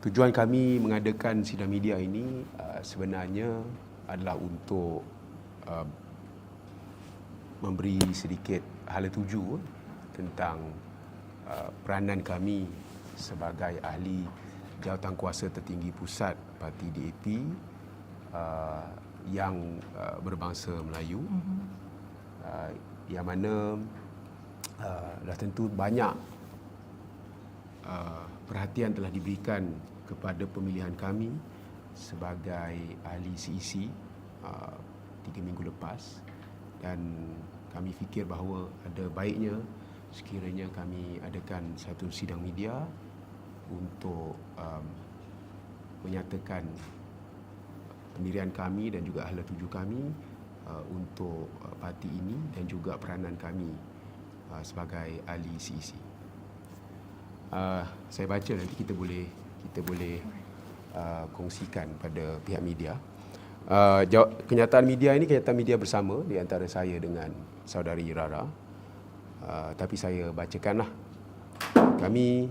tujuan kami mengadakan sidang media ini uh, sebenarnya adalah untuk uh, memberi sedikit hala tuju tentang uh, peranan kami sebagai ahli jawatan kuasa tertinggi pusat parti DAP uh, yang uh, berbangsa Melayu mm-hmm. uh, yang mana uh, dah tentu banyak uh, perhatian telah diberikan kepada pemilihan kami sebagai ahli CEC uh, tiga minggu lepas dan kami fikir bahawa ada baiknya sekiranya kami adakan satu sidang media untuk um, menyatakan pendirian kami dan juga ahli tuju kami uh, untuk uh, parti ini dan juga peranan kami uh, sebagai ahli CEC. Uh, saya baca nanti kita boleh kita boleh uh, kongsikan pada pihak media. Uh, kenyataan media ini kenyataan media bersama di antara saya dengan saudari Rara. Uh, tapi saya bacakanlah. Kami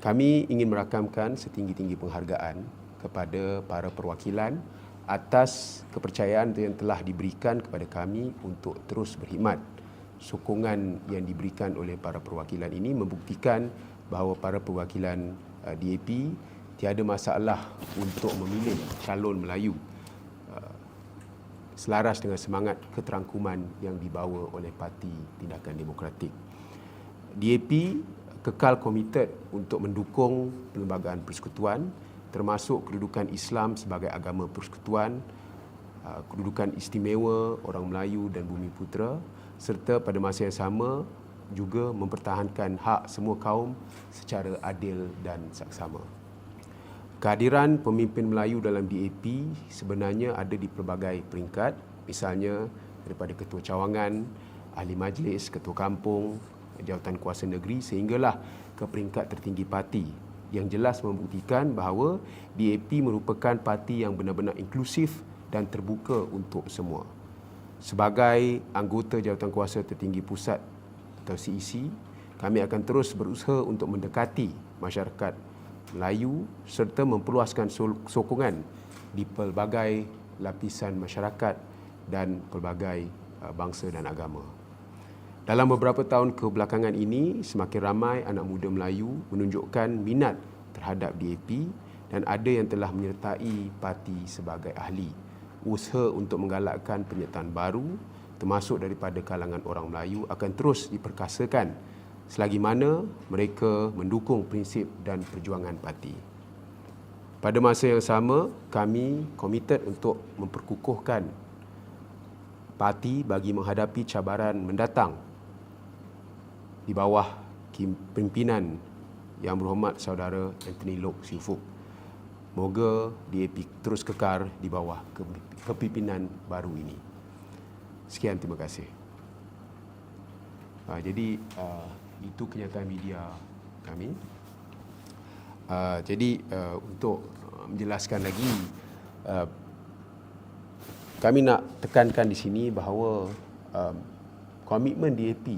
kami ingin merakamkan setinggi-tinggi penghargaan kepada para perwakilan atas kepercayaan yang telah diberikan kepada kami untuk terus berkhidmat. Sokongan yang diberikan oleh para perwakilan ini membuktikan bahawa para perwakilan uh, DAP tiada masalah untuk memilih calon Melayu uh, selaras dengan semangat keterangkuman yang dibawa oleh Parti Tindakan Demokratik. DAP kekal komited untuk mendukung perlembagaan persekutuan termasuk kedudukan Islam sebagai agama persekutuan, uh, kedudukan istimewa orang Melayu dan Bumi Putera serta pada masa yang sama juga mempertahankan hak semua kaum secara adil dan saksama. Kehadiran pemimpin Melayu dalam DAP sebenarnya ada di pelbagai peringkat, misalnya daripada ketua cawangan, ahli majlis, ketua kampung, jawatan kuasa negeri sehinggalah ke peringkat tertinggi parti yang jelas membuktikan bahawa DAP merupakan parti yang benar-benar inklusif dan terbuka untuk semua. Sebagai anggota jawatan kuasa tertinggi pusat atau CEC, kami akan terus berusaha untuk mendekati masyarakat Melayu serta memperluaskan sokongan di pelbagai lapisan masyarakat dan pelbagai uh, bangsa dan agama. Dalam beberapa tahun kebelakangan ini, semakin ramai anak muda Melayu menunjukkan minat terhadap DAP dan ada yang telah menyertai parti sebagai ahli. Usaha untuk menggalakkan penyertaan baru termasuk daripada kalangan orang Melayu akan terus diperkasakan selagi mana mereka mendukung prinsip dan perjuangan parti. Pada masa yang sama, kami komited untuk memperkukuhkan parti bagi menghadapi cabaran mendatang di bawah pimpinan yang berhormat saudara Anthony Lok Sifuk. Moga DAP terus kekar di bawah kepimpinan baru ini. Sekian, terima kasih. Uh, jadi, uh, itu kenyataan media kami. Uh, jadi, uh, untuk menjelaskan lagi, uh, kami nak tekankan di sini bahawa uh, komitmen DAP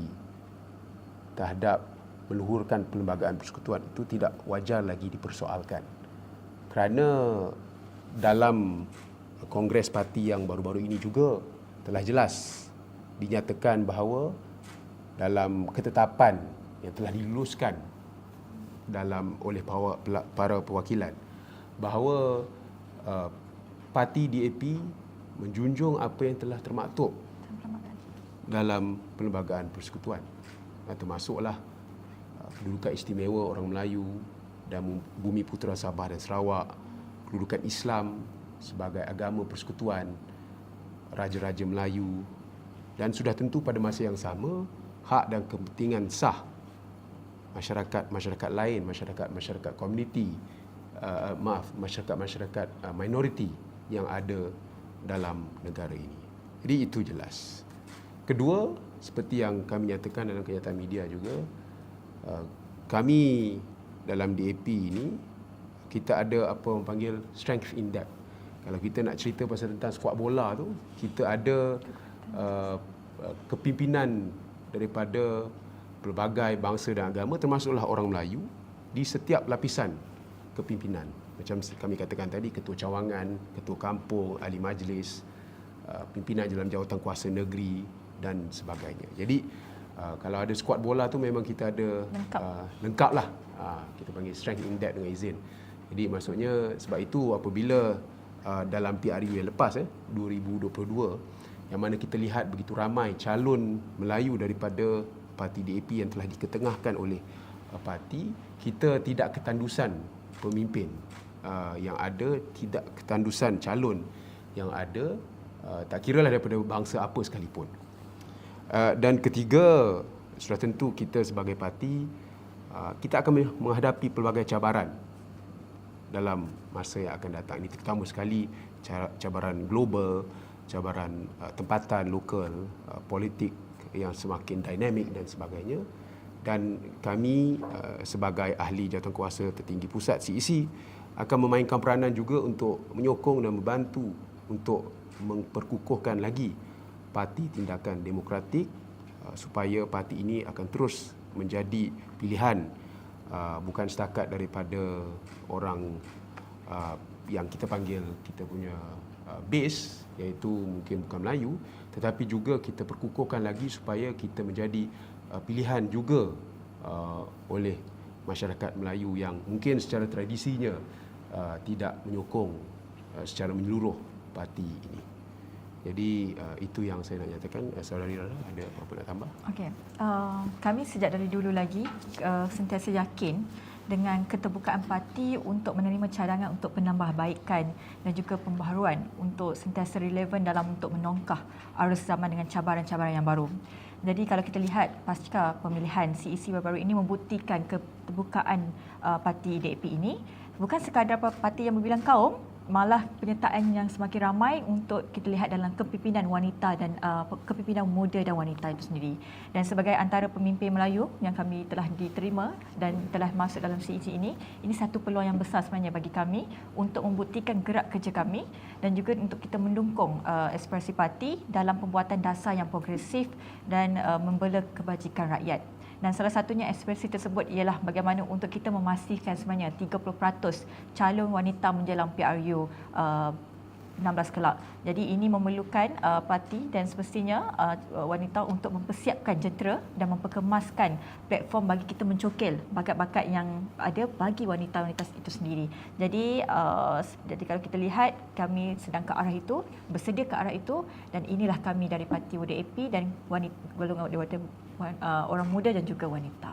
terhadap meluhurkan perlembagaan persekutuan itu tidak wajar lagi dipersoalkan. Kerana dalam kongres parti yang baru-baru ini juga telah jelas dinyatakan bahawa dalam ketetapan yang telah diluluskan dalam oleh para perwakilan bahawa uh, parti DAP menjunjung apa yang telah termaktub dalam perlembagaan persekutuan. Termasuklah uh, kedudukan istimewa orang Melayu dan bumi putera Sabah dan Sarawak, kedudukan Islam sebagai agama persekutuan raja-raja Melayu dan sudah tentu pada masa yang sama hak dan kepentingan sah masyarakat masyarakat lain masyarakat masyarakat komuniti uh, maaf masyarakat masyarakat uh, minoriti yang ada dalam negara ini. Jadi itu jelas. Kedua, seperti yang kami nyatakan dalam kenyataan media juga uh, kami dalam DAP ini kita ada apa orang panggil strength in depth kalau kita nak cerita pasal tentang skuad bola tu kita ada uh, kepimpinan daripada pelbagai bangsa dan agama termasuklah orang Melayu di setiap lapisan kepimpinan. Macam kami katakan tadi, ketua cawangan, ketua kampung, ahli majlis, uh, pimpinan dalam jawatan kuasa negeri dan sebagainya. Jadi uh, kalau ada skuad bola tu memang kita ada Lengkap. uh, lengkap lah. Uh, kita panggil strength in depth dengan izin. Jadi maksudnya sebab itu apabila uh, dalam PRU yang lepas eh 2022 yang mana kita lihat begitu ramai calon Melayu daripada parti DAP yang telah diketengahkan oleh uh, parti kita tidak ketandusan pemimpin uh, yang ada tidak ketandusan calon yang ada uh, tak kiralah daripada bangsa apa sekalipun uh, dan ketiga sudah tentu kita sebagai parti uh, kita akan menghadapi pelbagai cabaran dalam masa yang akan datang. Ini terutama sekali cabaran global, cabaran uh, tempatan lokal, uh, politik yang semakin dinamik dan sebagainya. Dan kami uh, sebagai ahli jawatankuasa tertinggi pusat CEC akan memainkan peranan juga untuk menyokong dan membantu untuk memperkukuhkan lagi parti tindakan demokratik uh, supaya parti ini akan terus menjadi pilihan uh, bukan setakat daripada orang uh, yang kita panggil kita punya base iaitu mungkin bukan Melayu tetapi juga kita perkukuhkan lagi supaya kita menjadi pilihan juga oleh masyarakat Melayu yang mungkin secara tradisinya tidak menyokong secara menyeluruh parti ini. Jadi uh, itu yang saya nak nyatakan. Uh, Saudari Rara ada apa-apa nak tambah? Okey. Uh, kami sejak dari dulu lagi uh, sentiasa yakin dengan keterbukaan parti untuk menerima cadangan untuk penambahbaikan dan juga pembaharuan untuk sentiasa relevan dalam untuk menongkah arus zaman dengan cabaran-cabaran yang baru. Jadi kalau kita lihat pasca pemilihan CEC baru-baru ini membuktikan keterbukaan uh, parti DAP ini bukan sekadar parti yang berbilang kaum malah penyertaan yang semakin ramai untuk kita lihat dalam kepimpinan wanita dan uh, kepimpinan muda dan wanita itu sendiri. Dan sebagai antara pemimpin Melayu yang kami telah diterima dan telah masuk dalam CEC ini, ini satu peluang yang besar sebenarnya bagi kami untuk membuktikan gerak kerja kami dan juga untuk kita mendukung uh, aspirasi parti dalam pembuatan dasar yang progresif dan uh, membela kebajikan rakyat. Dan salah satunya ekspresi tersebut ialah bagaimana untuk kita memastikan sebenarnya 30% calon wanita menjelang PRU uh, 16 kelak. Jadi ini memerlukan uh, parti dan semestinya uh, wanita untuk mempersiapkan jentera dan memperkemaskan platform bagi kita mencokil bakat-bakat yang ada bagi wanita-wanita itu sendiri. Jadi uh, jadi kalau kita lihat kami sedang ke arah itu, bersedia ke arah itu dan inilah kami dari parti UDAP dan wanita golongan uh, orang muda dan juga wanita.